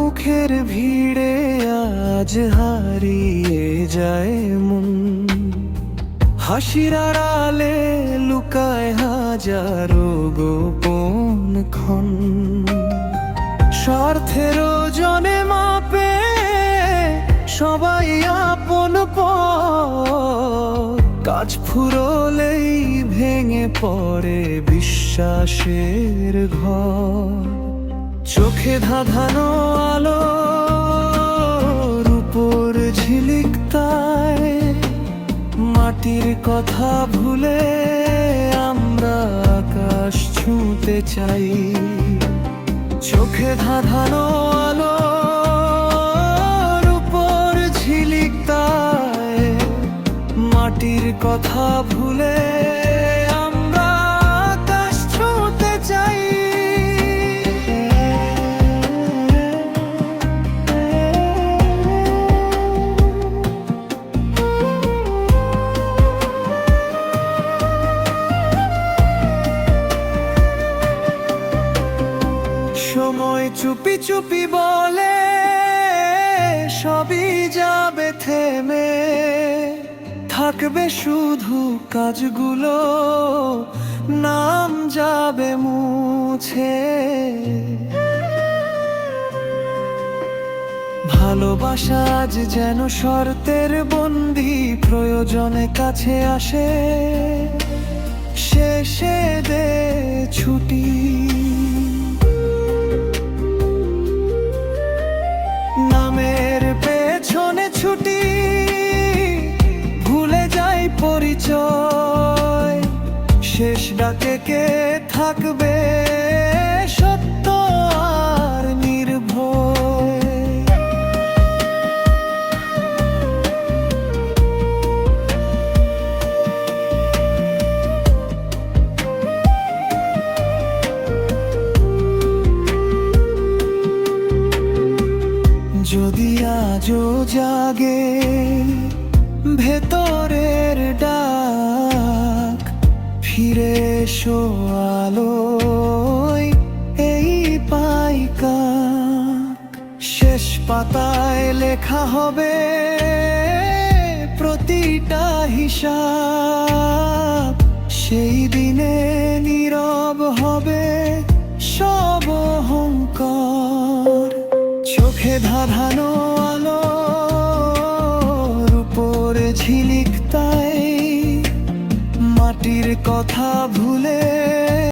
মুখের ভিড়ে আজ হারিয়ে যায় মন। হাসিরা আড়ালে লুকায় হাজারো গোপন ক্ষণ। স্বার্থের জনে মাপে সবাই আপন কাজ ফুরলেই ভেঙে পড়ে বিশ্বাসের ঘর। চোখে ধাঁধানো আলো উপর ঝিলিক তাই মাটির কথা ভুলে আমরা আকাশ ছুঁতে চাই। চোখে ধাঁধানো আলো উপর ঝিলিক মাটির কথা ভুলে সময় চুপি চুপি বলে, সবই যাবে থেমে। থাকবে শুধু কাজগুলো, নাম যাবে মুছে। ভালোবাসা আজ যেন শর্তের বন্দি, প্রয়োজনে কাছে আসে। শেষে দে ছুটি ছুটি ভুলে যাই পরিচয়। শেষ ডাকে কে থাকবে? আজও জাগে ভেতরের ডাক। ফিরে এসো আলোয় এই পাইকা। শেষ পাতায় লেখা হবে প্রতিটা হিসাব। সেই দিনে নীরব হবে সব অহংকার। চোখে ধাঁধানো আলো ঝিলিক তাই? মাটির কথা ভুলে